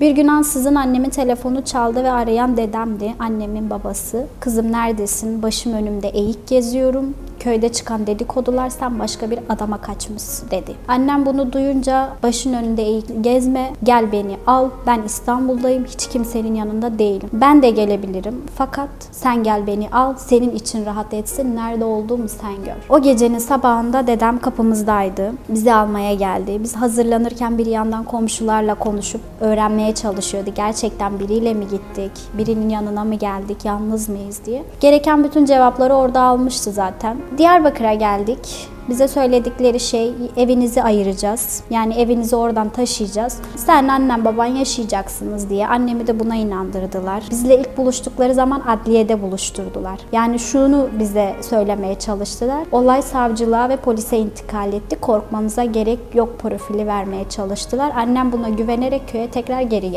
Bir gün ansızın annemin telefonu çaldı ve arayan dedemdi, annemin babası. Kızım neredesin? Başım önümde eğik geziyorum. Köyde çıkan dedikodular sen başka bir adama kaçmışsın dedi. Annem bunu duyunca başın önünde eğik gezme, gel beni al. Ben İstanbul'dayım, hiç kimsenin yanında değilim. Ben de gelebilirim fakat sen gel beni al. Senin için rahat etsin, nerede olduğumu sen gör. O gecenin sabahında dedem kapımızdaydı. Bizi almaya geldi. Biz hazırlanırken bir yandan komşularla konuşup öğrenmeye çalışıyordu. Gerçekten biriyle mi gittik? Birinin yanına mı geldik? Yalnız mıyız diye. Gereken bütün cevapları orada almıştı zaten. Diyarbakır'a geldik. Bize söyledikleri şey evinizi ayıracağız. Yani evinizi oradan taşıyacağız. Sen annen baban yaşayacaksınız diye annemi de buna inandırdılar. Bizle ilk buluştukları zaman adliyede buluşturdular. Yani şunu bize söylemeye çalıştılar. Olay savcılığa ve polise intikal etti. Korkmanıza gerek yok profili vermeye çalıştılar. Annem buna güvenerek köye tekrar geri geldi.